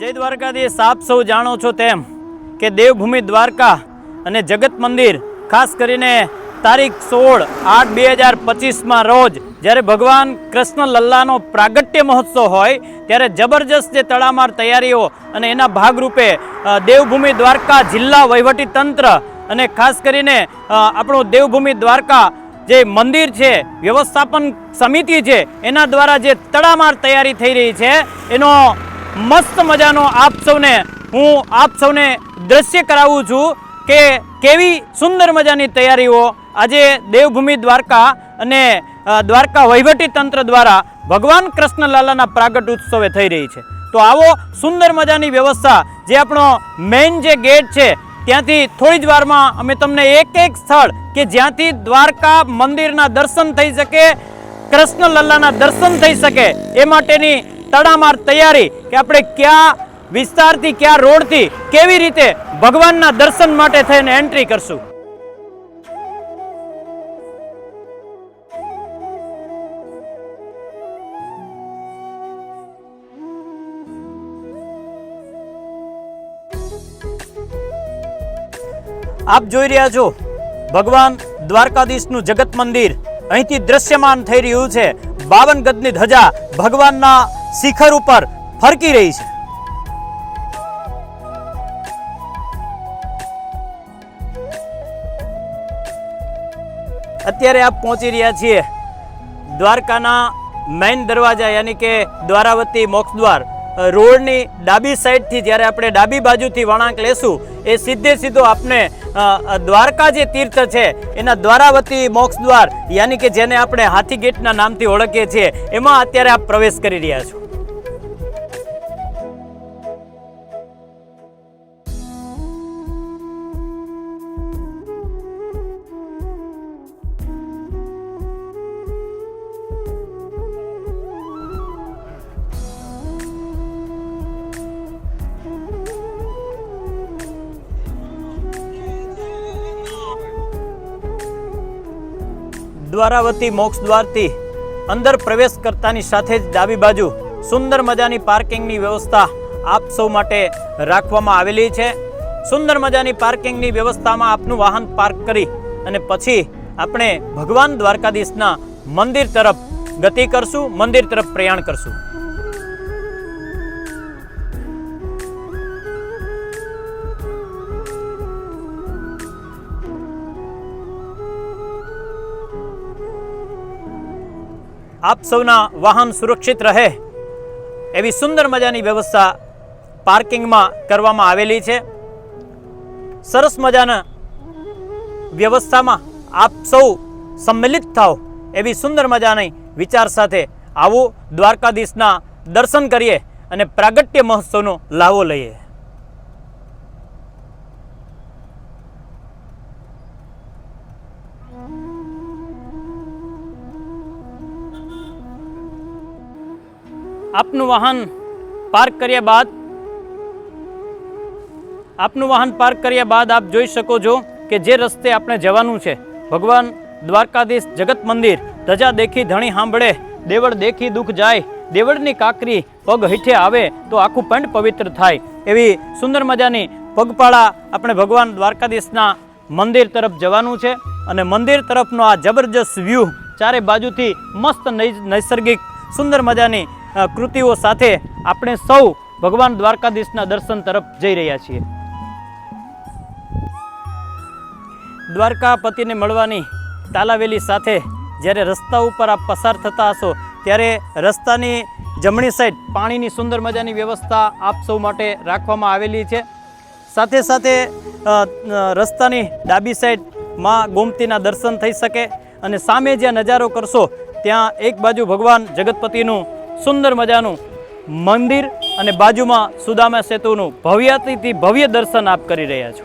જય દ્વારકાધીશ, આપ સૌ જાણો છો તેમ કે દેવભૂમિ દ્વારકા અને જગત મંદિર, ખાસ કરીને તારીખ સોળ આઠ બે હજાર પચીસમાં રોજ જ્યારે ભગવાન કૃષ્ણ લલ્લાનો પ્રાગટ્ય મહોત્સવ હોય, ત્યારે જબરજસ્ત જે તડામાર તૈયારીઓ અને એના ભાગરૂપે દેવભૂમિ દ્વારકા જિલ્લા વહીવટી તંત્ર અને ખાસ કરીને આપણું દેવભૂમિ દ્વારકા જે મંદિર છે, વ્યવસ્થાપન સમિતિ છે, એના દ્વારા જે તડામાર તૈયારી થઈ રહી છે, એનો મસ્ત મજાનો આપ સૌને હું આપ સૌને દ્રશ્ય કરાવું છું કે કેવી સુંદર મજાની તૈયારીઓ આજે દેવભૂમિ દ્વારકા અને દ્વારકા વહીવટી તંત્ર દ્વારા ભગવાન કૃષ્ણલાલાના પ્રાગટ ઉત્સવે થઈ રહી છે. તો આવો સુંદર મજાની વ્યવસ્થા જે આપણો મેઇન જે ગેટ છે, ત્યાંથી થોડી જ વારમાં અમે તમને એક એક સ્થળ કે જ્યાંથી દ્વારકા મંદિરના દર્શન થઈ શકે, કૃષ્ણ લલ્લાના દર્શન થઈ શકે, એ માટેની તડામાર તૈયારી કે આપણે કયા વિસ્તારથી, કયા રોડથી કેવી રીતે ભગવાનના દર્શન માટે થઈને એન્ટ્રી કરશું. આપ જોઈ રહ્યા છો, ભગવાન દ્વારકાધીશનું જગત મંદિર. અહીંથી દ્રશ્યમાન થઈ રહ્યું છે. બાવન ગજની ધજા ભગવાનના શિખર ઉપર ફરકી રહી છે. અત્યારે આપ પહોંચી રહ્યા છીએ દ્વારકાના મેઇન દરવાજા, યાની કે દ્વારાવતી મોક્ષ દ્વાર. રોડની ડાબી સાઈડથી જ્યારે આપણે ડાબી બાજુથી વળાંક લેશું, એ સીધે સીધો આપને દ્વારકા જે તીર્થ છે, એના દ્વારાવતી મોક્ષ દ્વાર, યાની કે જેને આપણે હાથી ગેટના નામથી ઓળખીએ છીએ, એમાં અત્યારે આપ પ્રવેશ કરી રહ્યા છો. દ્વારાવતી મોક્ષ દ્વારથી અંદર પ્રવેશ કરતાની સાથે જ ડાબી બાજુ સુંદર મજાની પાર્કિંગની વ્યવસ્થા આપ સૌ માટે રાખવામાં આવેલી છે. સુંદર મજાની પાર્કિંગની વ્યવસ્થામાં આપનું વાહન પાર્ક કરી અને પછી આપણે ભગવાન દ્વારકાધીશના મંદિર તરફ ગતિ કરશું, મંદિર તરફ પ્રયાણ કરશું. આપ સૌના વાહન સુરક્ષિત રહે એવી સુંદર મજાની વ્યવસ્થા પાર્કિંગમાં કરવામાં આવેલી છે. સરસ મજાના વ્યવસ્થામાં આપ સૌ સંમિલિત થાઓ એવી સુંદર મજાની વિચાર સાથે આવો દ્વારકાધીશના દર્શન કરીએ અને પ્રાગટ્ય મહોત્સવનો લાવો લઈએ. આપનું વાહન પાર્ક કર્યા બાદ, આપનું વાહન પાર્ક કર્યા બાદ આપ જોઈ શકો છો કે જે રસ્તે આપણે જવાનું છે, ભગવાન દ્વારકાધીશ જગત મંદિર, ધજા દેખી ધણી સાંભળે, દેવળ દેખી દુઃખ જાય, દેવળની કાકરી પગ હેઠે આવે તો આખું પંડ પવિત્ર થાય. એવી સુંદર મજાની પગપાળા આપણે ભગવાન દ્વારકાધીશના મંદિર તરફ જવાનું છે અને મંદિર તરફનો આ જબરજસ્ત વ્યૂ ચારે બાજુથી મસ્ત નૈસર્ગિક સુંદર મજાની કૃતિઓ સાથે આપણે સૌ ભગવાન દ્વારકાધીશના દર્શન તરફ જઈ રહ્યા છીએ. દ્વારકાપતિને મળવાની તાલાવેલી સાથે જ્યારે રસ્તા ઉપર આપ પસાર થતા હશો, ત્યારે રસ્તાની જમણી સાઈડ પાણીની સુંદર મજાની વ્યવસ્થા આપ સૌ માટે રાખવામાં આવેલી છે. સાથે સાથે રસ્તાની ડાબી સાઈડમાં ગોમતીના દર્શન થઈ શકે અને સામે જ્યાં નજારો કરશો, ત્યાં એક બાજુ ભગવાન જગતપતિનું સુંદર મજાનું મંદિર અને બાજુમાં સુદામા સેતુનું ભવ્યાતિથી ભવ્ય દર્શન આપ કરી રહ્યા છો.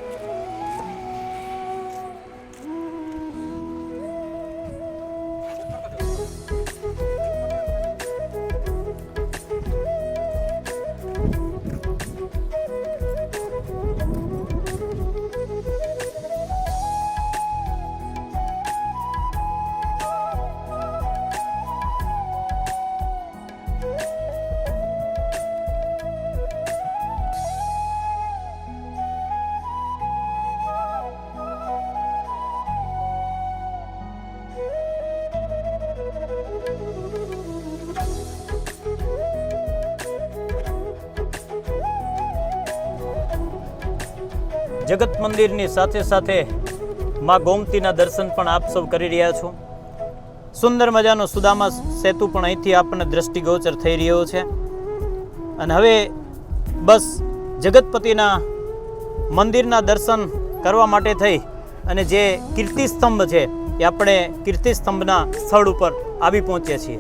જગત મંદિરની સાથે સાથે મા ગોમતીના દર્શન પણ આપ સૌ કરી રહ્યા છો. સુંદર મજાનો સુદામા સેતુ પણ અહીંથી આપણને દ્રષ્ટિગોચર થઈ રહ્યો છે. અને હવે બસ જગતપતિના મંદિરના દર્શન કરવા માટે થઈ અને જે કીર્તિસ્તંભ છે એ આપણે કીર્તિસ્તંભના સ્થળ ઉપર આવી પહોંચ્યા છીએ.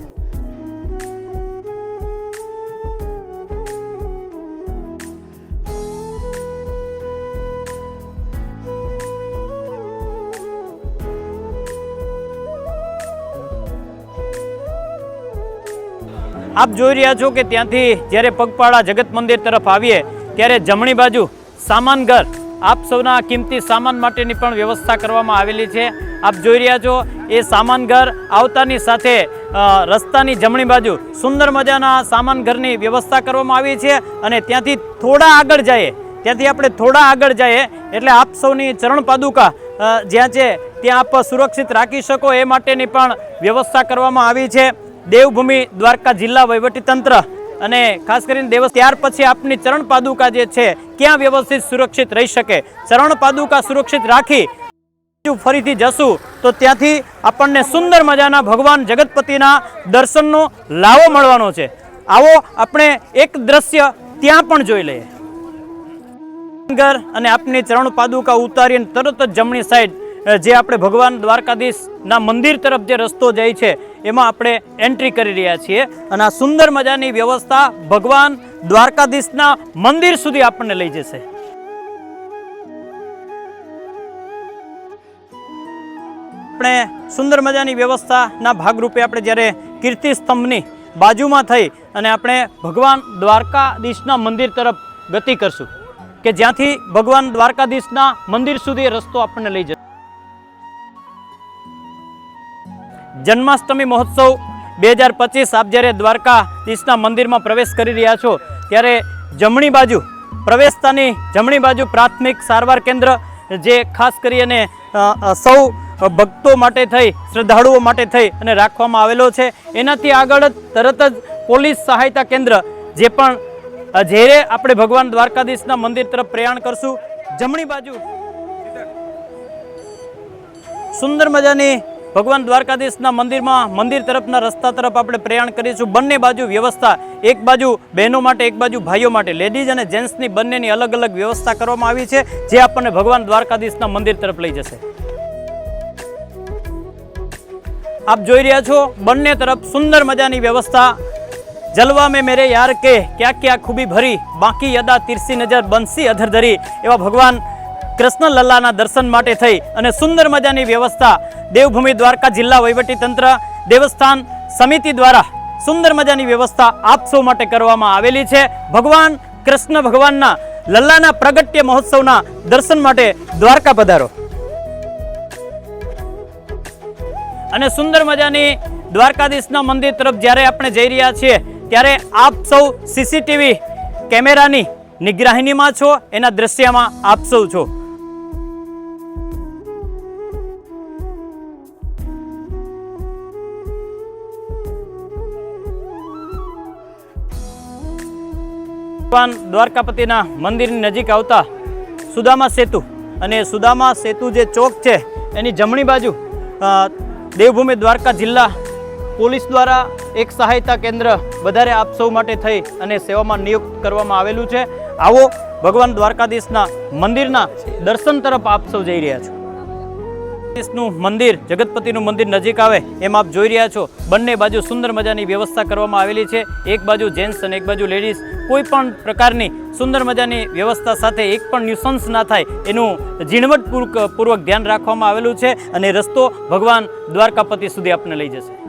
આપ જોઈ રહ્યા છો કે ત્યાંથી જ્યારે પગપાળા જગત મંદિર તરફ આવીએ, ત્યારે જમણી બાજુ સામાન ઘર, આપ સૌના કિંમતી સામાન માટેની પણ વ્યવસ્થા કરવામાં આવેલી છે. આપ જોઈ રહ્યા છો, એ સામાન ઘર આવતાની સાથે રસ્તાની જમણી બાજુ સુંદર મજાના સામાન ઘરની વ્યવસ્થા કરવામાં આવી છે અને ત્યાંથી થોડા આગળ જઈએ, ત્યાંથી આપણે થોડા આગળ જઈએ, એટલે આપ સૌની ચરણ પાદુકા જ્યાં છે, ત્યાં આપ સુરક્ષિત રાખી શકો, એ માટેની પણ વ્યવસ્થા કરવામાં આવી છે. દેવભૂમિ દ્વારકા જિલ્લા વહીવટીતંત્ર અને ખાસ કરીને દેવસ ત્યાર પછી આપની ચરણ પાદુકા જે છે, ક્યાં વ્યવસ્થિત સુરક્ષિત રહી શકે? ચરણ પાદુકા સુરક્ષિત રાખી ફરીથી જશું તો ત્યાંથી આપણને સુંદર મજાના ભગવાન જગતપતિના દર્શનનો લાવો મળવાનો છે. આવો આપણે એક દ્રશ્ય ત્યાં પણ જોઈ લઈએ. ઘર અને આપની ચરણ પાદુકા ઉતારીને તરત જ જમણી સાઈડ જે આપણે ભગવાન દ્વારકાધીશના મંદિર તરફ જે રસ્તો જાય છે એમાં આપણે એન્ટ્રી કરી રહ્યા છીએ. અને આ સુંદર મજાની વ્યવસ્થા ભગવાન દ્વારકાધીશના મંદિર સુધી આપણને લઈ જશે. આપણે સુંદર મજાની વ્યવસ્થાના ભાગરૂપે આપણે જ્યારે કીર્તિ સ્તંભની બાજુમાં થઈ અને આપણે ભગવાન દ્વારકાધીશના મંદિર તરફ ગતિ કરશું કે જ્યાંથી ભગવાન દ્વારકાધીશના મંદિર સુધી રસ્તો આપણને લઈ જશે. જન્માષ્ટમી મહોત્સવ બે હજાર પચીસ આપ જ્યારે દ્વારકાધીશના મંદિરમાં પ્રવેશ કરી રહ્યા છો ત્યારે જમણી બાજુ પ્રવેશતાની જમણી બાજુ પ્રાથમિક સારવાર કેન્દ્ર જે ખાસ કરી અને અ, અ, સૌ ભક્તો માટે થઈ શ્રદ્ધાળુઓ માટે થઈ અને રાખવામાં આવેલો છે. એનાથી આગળ તરત જ પોલીસ સહાયતા કેન્દ્ર જે પણ જ્યારે આપણે ભગવાન દ્વારકાધીશના મંદિર તરફ પ્રયાણ કરશું. જમણી બાજુ સુંદર મજાની ભગવાન દ્વારકાધીશના મંદિરમાં, મંદિર તરફના રસ્તા તરફ આપણે પ્રયાણ કરીશું. બંને બાજુ વ્યવસ્થા, એક બાજુ બહેનો માટે, એક બાજુ ભાઈઓ માટે. લેડીઝ અને જેન્ટ્સની બંનેની અલગ અલગ વ્યવસ્થા કરવામાં આવી છે, જે આપણને ભગવાન દ્વારકાધીશના મંદિર તરફ લઈ જશે. આપ જોઈ રહ્યા છો, બંને તરફ સુંદર મજાની વ્યવસ્થા. જલવા મેં મેરે યાર કે ક્યાં ક્યાં ખૂબી ભરી, બાકી અદા તિરસી નજર બંસી અધર ધરી. એવા ભગવાન કૃષ્ણ લલ્લાના દર્શન માટે થઈ અને સુંદર મજાની વ્યવસ્થા દેવભૂમિ દ્વારકા જિલ્લા વહીવટી તંત્ર, દેવસ્થાન સમિતિ દ્વારા સુંદર મજાની વ્યવસ્થા આપ સૌ માટે કરવામાં આવેલી છે. ભગવાન કૃષ્ણ ભગવાનના લલ્લાના પ્રગટ્ય મહોત્સવના દર્શન માટે દ્વારકા પધારો. અને સુંદર મજાની દ્વારકાધીશના મંદિર તરફ જ્યારે આપણે જઈ રહ્યા છીએ, ત્યારે આપ સૌ સીસીટીવી કેમેરાની નિગરાહીનીમાં છો, એના દ્રશ્યમાં આપ સૌ છો. ભગવાન દ્વારકાપતિના મંદિરની નજીક આવતા સુદામા સેતુ અને સુદામા સેતુ જે ચોક છે, એની જમણી બાજુ દેવભૂમિ દ્વારકા જિલ્લા પોલીસ દ્વારા એક સહાયતા કેન્દ્ર વધારે આપ સૌ માટે થઈ અને સેવામાં નિયુક્ત કરવામાં આવેલું છે. આવો ભગવાન દ્વારકાધીશના મંદિરના દર્શન તરફ આપ સૌ જઈ રહ્યા છો. નું મંદિર, જગતપતિનું મંદિર નજીક આવે એમ આપ જોઈ રહ્યા છો. બંને બાજુ સુંદર મજાની વ્યવસ્થા કરવામાં આવેલી છે. એક બાજુ જેન્ટ્સ અને એક બાજુ લેડીઝ. કોઈ પણ પ્રકારની સુંદર મજાની વ્યવસ્થા સાથે એક પણ ન્યુસન્સ ના થાય, એનું ઝીણવટપૂર્વક, પૂર્વક ધ્યાન રાખવામાં આવેલું છે અને રસ્તો ભગવાન દ્વારકાપતિ સુધી આપને લઈ જશે.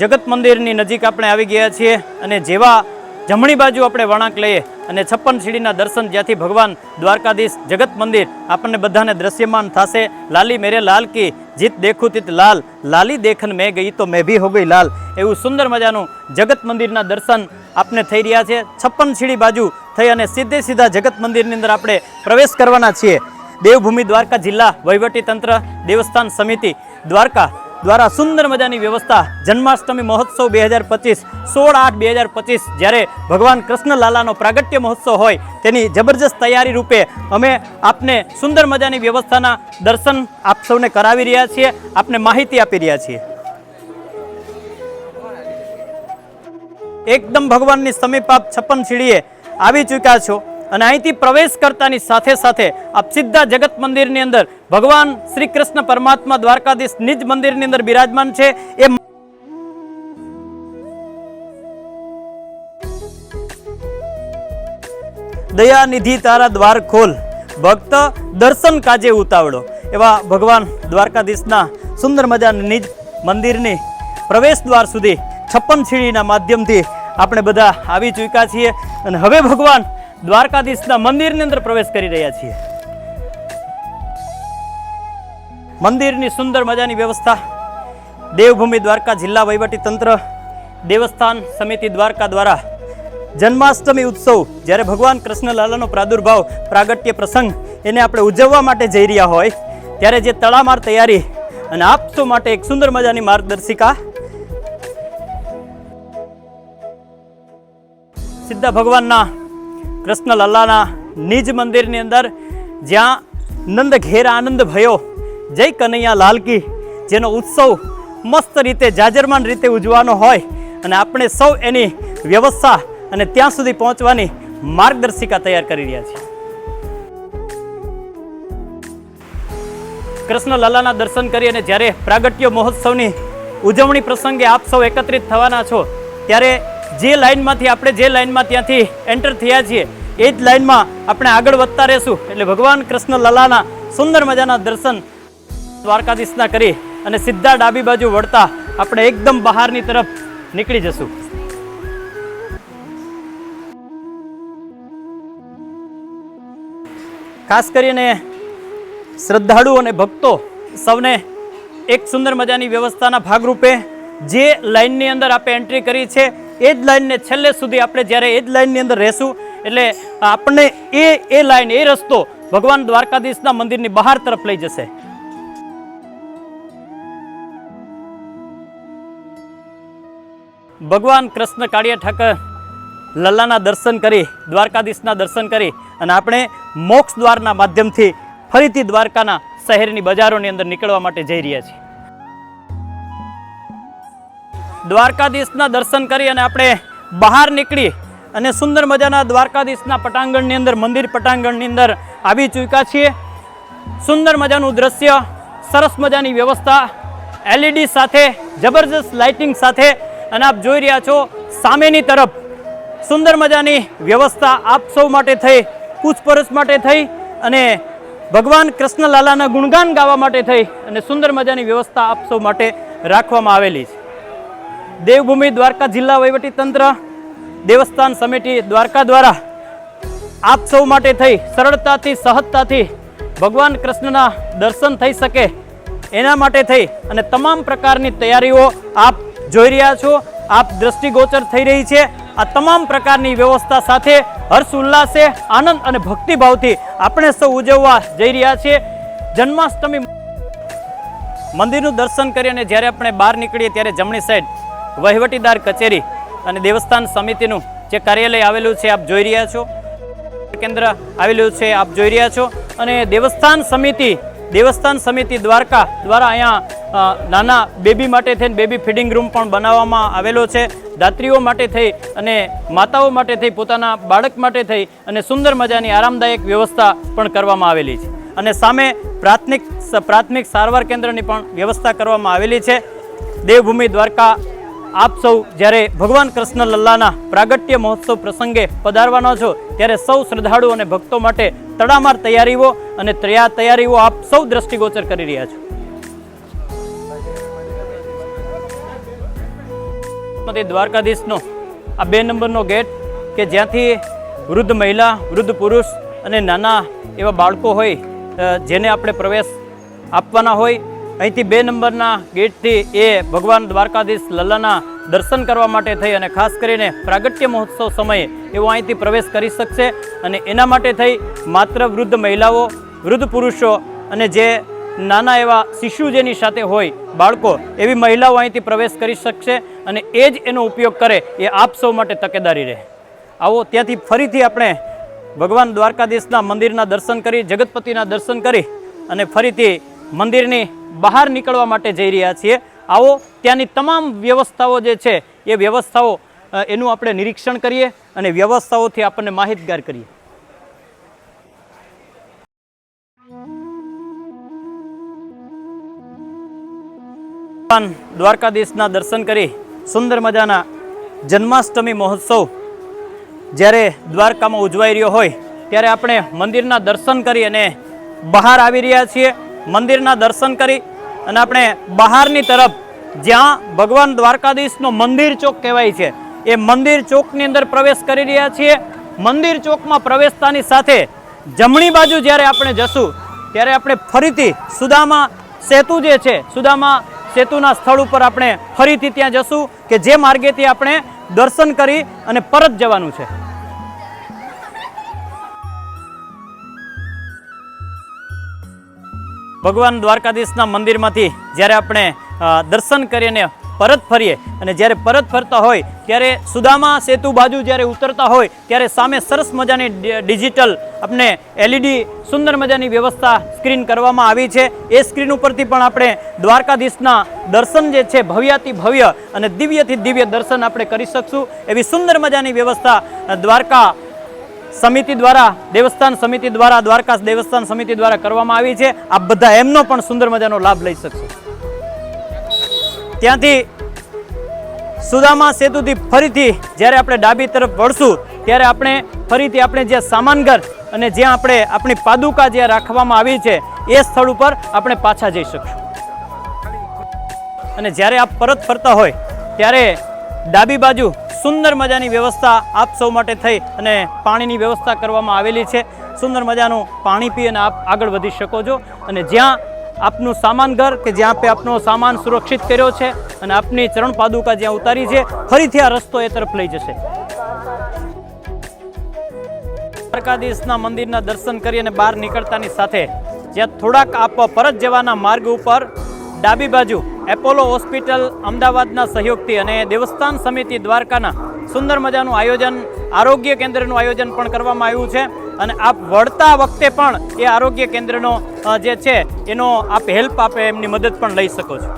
જગત મંદિરની નજીક આપણે આવી ગયા છીએ અને જેવા જમણી બાજુ આપણે વળાંક લઈએ અને છપ્પન સીડીના દર્શન જ્યાંથી ભગવાન દ્વારકાધીશ જગત મંદિર આપણને બધાને દ્રશ્યમાન થશે. લાલી મેરે લાલ કી જીત દેખું તિત લાલ. લાલી દેખન મેં ગઈ તો મેં ભી હો ગઈ લાલ. એવું સુંદર મજાનું જગત મંદિરના દર્શન આપને થઈ રહ્યા છે. છપ્પન સીડી બાજુ થઈ અને સીધે સીધા જગત મંદિરની અંદર આપણે પ્રવેશ કરવાના છીએ. દેવભૂમિ દ્વારકા જિલ્લા વહીવટી તંત્ર, દેવસ્થાન સમિતિ, દ્વારકા દ્વારા સુંદર મજાની વ્યવસ્થા જન્માષ્ટમી મહોત્સવ બે હજાર પચીસ, સોળ આઠ બે હજાર પચીસ, જ્યારે ભગવાન કૃષ્ણ લાલાનો પ્રાગટ્ય મહોત્સવ હોય, તેની જબરજસ્ત તૈયારી રૂપે અમે આપને સુંદર મજાની વ્યવસ્થાના દર્શન આપ સૌને કરાવી રહ્યા છીએ, આપને માહિતી આપી રહ્યા છીએ. એકદમ ભગવાનની સમીપ આપ છપ્પન સીડીએ આવી ચૂક્યા છો. અને અહીંથી પ્રવેશ કરતાની સાથે સાથે આપ સીધા જગત મંદિરની અંદર ભગવાન શ્રી કૃષ્ણ પરમાત્મા દ્વારકાધીશ નિજ મંદિરની અંદર બિરાજમાન છે. એ દયાનિધિ તારા દ્વાર ખોલ. ભક્ત દર્શન કાજે ઉતાવળો. એવા ભગવાન દ્વારકાધીશના સુંદર મજાના નિજ મંદિરની પ્રવેશ દ્વાર સુધી છપ્પન સીડીના માધ્યમથી આપણે બધા આવી ચૂક્યા છીએ. અને હવે ભગવાન દ્વારકાધીશના મંદિરની અંદર પ્રવેશ કરી રહ્યા છીએ. મંદિરની સુંદર મજાની વ્યવસ્થા, દેવભૂમિ દ્વારકા જિલ્લા વહીવટી તંત્ર, દેવસ્થાન સમિતિ દ્વારકા દ્વારા જન્માષ્ટમી ઉત્સવ, જ્યારે ભગવાન કૃષ્ણલાલાનો પ્રાદુર્ભાવ, પ્રાગટ્ય પ્રસંગ એને આપણે ઉજવવા માટે જઈ રહ્યા હોય, ત્યારે જે તળામાર તૈયારી અને આપસો માટે એક સુંદર મજાની માર્ગદર્શિકા સીધા ભગવાનના કૃષ્ણલાલાના નિજ મંદિરની અંદર જ્યાં નંદ ઘેર આનંદ ભયો, જય કનૈયા લાલકી જેનો ઉત્સવ મસ્ત રીતે જાજરમાન રીતે ઉજવાનો હોય અને આપણે સૌ એની વ્યવસ્થા અને ત્યાં સુધી પહોંચવાની માર્ગદર્શિકા તૈયાર કરી રહ્યા છીએ. કૃષ્ણ લાલાના દર્શન કરી અને જ્યારે પ્રાગટ્ય મહોત્સવની ઉજવણી પ્રસંગે આપ સૌ એકત્રિત થવાના છો, ત્યારે જે લાઇનમાંથી આપણે જે લાઈનમાં ત્યાંથી એન્ટર થયા છીએ એ જ લાઈનમાં આપણે આગળ વધતા રહેશું. એટલે ભગવાન કૃષ્ણ લાલાના સુંદર મજાના દર્શન દ્વારકાધીશના કરી અને સીધા ડાબી બાજુ વળતા આપણે એકદમ બહારની તરફ નીકળી જશું. ખાસ કરીને શ્રદ્ધાળુ અને ભક્તો સૌને એક સુંદર મજાની વ્યવસ્થાના ભાગરૂપે જે લાઇનની અંદર આપણે એન્ટ્રી કરી છે, એ જ લાઇનને છેલ્લે સુધી આપણે જ્યારે એ જ લાઇનની અંદર રહેશું એટલે આપણને એ એ લાઈન, એ રસ્તો ભગવાન દ્વારકાધીશના મંદિરની બહાર તરફ લઈ જશે. ભગવાન કૃષ્ણ કાળિયા ઠાકર લલ્લાના દર્શન કરી, દ્વારકાધીશના દર્શન કરી અને આપણે મોક્ષ દ્વારના માધ્યમથી ફરીથી દ્વારકાના શહેરની બજારોની અંદર નીકળવા માટે જઈ રહ્યા છીએ. દ્વારકાધીશના દર્શન કરી અને આપણે બહાર નીકળી અને સુંદર મજાના દ્વારકાધીશના પટાંગણની અંદર, મંદિર પટાંગણની અંદર આવી ચૂક્યા છીએ. સુંદર મજાનું દ્રશ્ય, સરસ મજાની વ્યવસ્થા એલઈડી સાથે, જબરજસ્ત લાઇટિંગ સાથે અને આપ જોઈ રહ્યા છો, સામેની તરફ સુંદર મજાની વ્યવસ્થા આપ સૌ માટે થઈ, પૂછપરછ માટે થઈ અને ભગવાન કૃષ્ણલાલાના ગુણગાન ગાવા માટે થઈ અને સુંદર મજાની વ્યવસ્થા આપ સૌ માટે રાખવામાં આવેલી છે. દેવભૂમિ દ્વારકા જિલ્લા વહીવટી તંત્ર દેવસ્થાન સમિતિ દ્વારકા દ્વારા આપ સૌ માટે થઈ, સરળતાથી, સહજતાથી ભગવાન કૃષ્ણના દર્શન થઈ શકે એના માટે થઈ અને તમામ પ્રકારની તૈયારીઓ આપ જોઈ રહ્યા છો. આપ દ્રષ્ટિગોચર થઈ રહી છે. આ તમામ પ્રકારની વ્યવસ્થા સાથે હર્ષ ઉલ્લાસે, આનંદ અને ભક્તિભાવથી આપણે સૌ ઉજવવા જઈ રહ્યા છીએ. જન્માષ્ટમી મંદિરનું દર્શન કરી અને જ્યારે આપણે બહાર નીકળીએ ત્યારે જમણી સાઈડ વહીવટીદાર કચેરી અને દેવસ્થાન સમિતિનું જે કાર્યાલય આવેલું છે, આપ જોઈ રહ્યા છો. કેન્દ્ર આવેલું છે, આપ જોઈ રહ્યા છો. અને દેવસ્થાન સમિતિ દેવસ્થાન સમિતિ દ્વારકા દ્વારા અહીંયા નાના બેબી માટે થઈને બેબી ફીડિંગ રૂમ પણ બનાવવામાં આવેલો છે. દાત્રીઓ માટે થઈ અને માતાઓ માટે થઈ, પોતાના બાળક માટે થઈ અને સુંદર મજાની આરામદાયક વ્યવસ્થા પણ કરવામાં આવેલી છે. અને સામે પ્રાથમિક પ્રાથમિક સારવાર કેન્દ્રની પણ વ્યવસ્થા કરવામાં આવેલી છે. દેવભૂમિ દ્વારકા આપ સૌ જ્યારે ભગવાન કૃષ્ણ લલ્લાના પ્રાગટ્ય મહોત્સવ પ્રસંગે પધારવાના છો, ત્યારે સૌ શ્રદ્ધાળુ અને ભક્તો માટે તડામાર તૈયારીઓ અને ત્રયા તૈયારીઓ આપ સૌ દ્રષ્ટિગોચર કરી રહ્યા છો. દ્વારકાધીશનો આ બે નંબરનો ગેટ કે જ્યાંથી વૃદ્ધ મહિલા, વૃદ્ધ પુરુષ અને નાના એવા બાળકો હોય જેને આપણે પ્રવેશ આપવાના હોય અહીંથી બે નંબરના ગેટથી એ ભગવાન દ્વારકાધીશ લલ્લાના દર્શન કરવા માટે થઈ અને ખાસ કરીને પ્રાગટ્ય મહોત્સવ સમયે એવો અહીંથી પ્રવેશ કરી શકશે અને એના માટે થઈ માત્ર વૃદ્ધ મહિલાઓ, વૃદ્ધ પુરુષો અને જે નાના એવા શિશુ જેની સાથે હોય બાળકો, એવી મહિલાઓ અહીંથી પ્રવેશ કરી શકશે અને એ જ એનો ઉપયોગ કરે એ આપ સૌ માટે તકેદારી રહે. આવો ત્યાંથી ફરીથી આપણે ભગવાન દ્વારકાધીશના મંદિરના દર્શન કરી, જગતપતિના દર્શન કરી અને ફરીથી મંદિરની બહાર નીકળવા માટે જઈ રહ્યા છીએ. આવો, ત્યાંની તમામ વ્યવસ્થાઓ જે છે, એ વ્યવસ્થાઓ એનું આપણે નિરીક્ષણ કરીએ અને વ્યવસ્થાઓથી આપણને માહિતગાર કરીએ. દ્વારકાધીશના દર્શન કરી સુંદર મજાના જન્માષ્ટમી મહોત્સવ જ્યારે દ્વારકામાં ઉજવાઈ રહ્યો હોય, ત્યારે આપણે મંદિરના દર્શન કરી અને બહાર આવી રહ્યા છીએ. મંદિરના દર્શન કરી અને આપણે બહારની તરફ જ્યાં ભગવાન દ્વારકાધીશનો મંદિર ચોક કહેવાય છે, એ મંદિર ચોકની અંદર પ્રવેશ કરી રહ્યા છીએ. મંદિર ચોકમાં પ્રવેશતાની સાથે જમણી બાજુ જ્યારે આપણે જશું, ત્યારે આપણે ફરીથી સુદામા સેતુ જે છે, સુદામા સેતુના સ્થળ ઉપર આપણે ફરીથી ત્યાં જશું કે જે માર્ગેથી આપણે દર્શન કરી અને પરત જવાનું છે. ભગવાન દ્વારકાધીશના મંદિરમાંથી જ્યારે આપણે દર્શન કરીને પરત ફરીએ, અને જ્યારે પરત ફરતા હોય, ત્યારે સુદામા સેતુ બાજુ જ્યારે ઉતરતા હોય, ત્યારે સામે સરસ મજાની ડિજિટલ આપણે એલઈડી સુંદર મજાની વ્યવસ્થા સ્ક્રીન કરવામાં આવી છે. એ સ્ક્રીન ઉપરથી પણ આપણે દ્વારકાધીશના દર્શન જે છે, ભવ્યાતિ ભવ્ય અને દિવ્યથી દિવ્ય દર્શન આપણે કરી શકશું. એવી સુંદર મજાની વ્યવસ્થા દ્વારકા સમિતિ દ્વારા, દેવસ્થાન સમિતિ દ્વારા દ્વારકા દેવસ્થાન સમિતિ દ્વારા કરવામાં આવી છે. આપ બધા એમનો પણ સુંદર મજાનો લાભ લઈ શકશો. ત્યાંથી સુદામા સેતુથી ફરીથી જ્યારે આપણે ડાબી તરફ વળશું, ત્યારે આપણે ફરીથી આપણે જ્યાં સામાનગર અને જ્યાં આપણે આપણી પાદુકા જ્યાં રાખવામાં આવી છે, એ સ્થળ ઉપર આપણે પાછા જઈ શકશું. અને જ્યારે આપ પરત ફરતા હોય, ત્યારે ડાબી બાજુ સુંદર મજાની વ્યવસ્થા આપ સૌ માટે થઈ અને પાણીની વ્યવસ્થા કરવામાં આવેલી છે. સુંદર મજાનું પાણી પી અને આપ આગળ વધી શકો છો. અને જ્યાં આપનું સામાન ઘર કે જ્યાં પે આપનો સામાન સુરક્ષિત કર્યો છે અને આપની ચરણ પાદુકા જ્યાં ઉતારી છે, ફરીથી આ રસ્તો એ તરફ લઈ જશે. દ્વારકાધીશના મંદિરના દર્શન કરી અને બહાર નીકળતાની સાથે જ્યાં થોડાક આપ પરત જવાના માર્ગ ઉપર ડાબી બાજુ એપોલો હોસ્પિટલ અમદાવાદના સહયોગથી અને દેવસ્થાન સમિતિ દ્વારકાના સુંદર મજાનું આયોજન, આરોગ્ય કેન્દ્રનું આયોજન પણ કરવામાં આવ્યું છે. અને આપ વળતા વખતે પણ એ આરોગ્ય કેન્દ્રનો જે છે, એનો આપ હેલ્પ આપે, એમની મદદ પણ લઈ શકો છો.